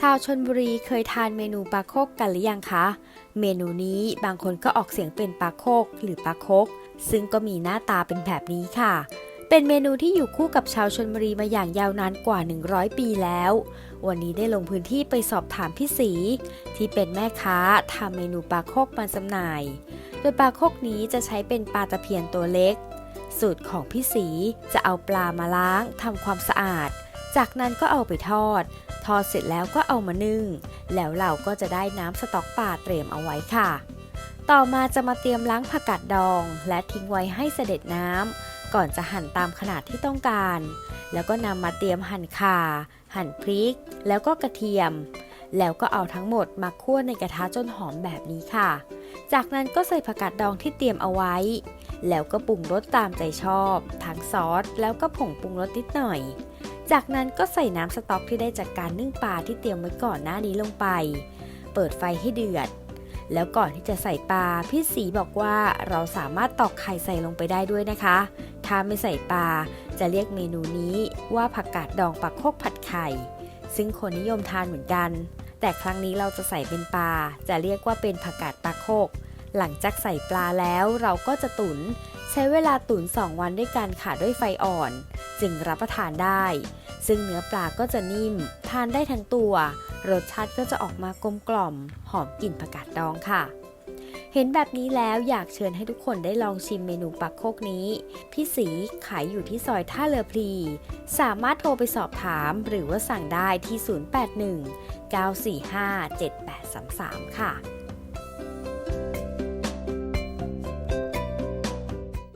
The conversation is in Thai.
ชาวชนบุรีเคยทานเมนูปลาโคกกันหรือยังคะ เมนูนี้บางคนก็ออกเสียงเป็นปลาโคกหรือปลาโคก ซึ่งก็มีหน้าตาเป็นแบบนี้ค่ะ เป็นเมนูที่อยู่คู่กับชาวชนบุรีมาอย่างยาวนานกว่า 100 ปีแล้ว วันนี้ได้ลงพื้นที่ไปสอบถามพี่สีที่เป็นแม่ค้าทำเมนูปลาโคกมาจำหน่าย โดยปลาโคกนี้จะใช้เป็นปลาตะเพียนตัวเล็ก สูตรของพี่สีจะเอาปลามาล้างทำความสะอาด จากนั้นก็เอาไปทอด ทอดเสร็จแล้วก็เอามานึ่ง แล้วเราก็จะได้น้ำสต๊อกปลาเตรียมเอาไว้ค่ะ ต่อมาจะมาเตรียมล้างผักกาดดอง และทิ้งไว้ให้เสด็จน้ำก่อนจะหั่นตามขนาดที่ต้องการ แล้วก็นำมาเตรียมหั่นข่า หั่นพริก แล้วก็กระเทียม แล้วก็เอาทั้งหมดมาคั่วในกระทะจนหอมแบบนี้ค่ะ จากนั้นก็ใส่ผักกาดดองที่เตรียมเอาไว้ แล้วก็ปรุงรสตามใจชอบ ทั้งซอสแล้วก็ผงปรุงรสนิดหน่อย จากนั้นก็ใส่น้ำสต๊อกที่ได้จากการนึ่งปลาที่เตรียมไว้ก่อนหน้านี้ลงไป เปิดไฟให้เดือด แล้วก่อนที่จะใส่ปลาพี่สีบอกว่าเราสามารถตอกไข่ใส่ลงไปได้ด้วยนะคะ ถ้าไม่ใส่ปลาจะเรียกเมนูนี้ว่าผักกาดดองปลาโคกผัดไข่ ซึ่งคนนิยมทานเหมือนกัน แต่ครั้งนี้เราจะใส่เป็นปลาจะเรียกว่าเป็นผักกาดปลาโคก หลังจากใส่ปลาแล้วเราก็จะตุ๋นใช้เวลาตุ๋น2 วันด้วยกันค่ะด้วยไฟอ่อน จึงรับประทานได้ ซึ่งเนื้อปลาก็จะนิ่ม ทานได้ทั้งตัว รสชาติก็จะออกมากลมกล่อม หอมกลิ่นผักกาดดองค่ะ เห็นแบบนี้แล้วอยากเชิญให้ทุกคนได้ลองชิมเมนูปักโคกนี้ พี่สีขายอยู่ที่ซอยท่าเรือพลี สามารถโทรไปสอบถามหรือว่าสั่งได้ที่ 081 945 7833 ค่ะ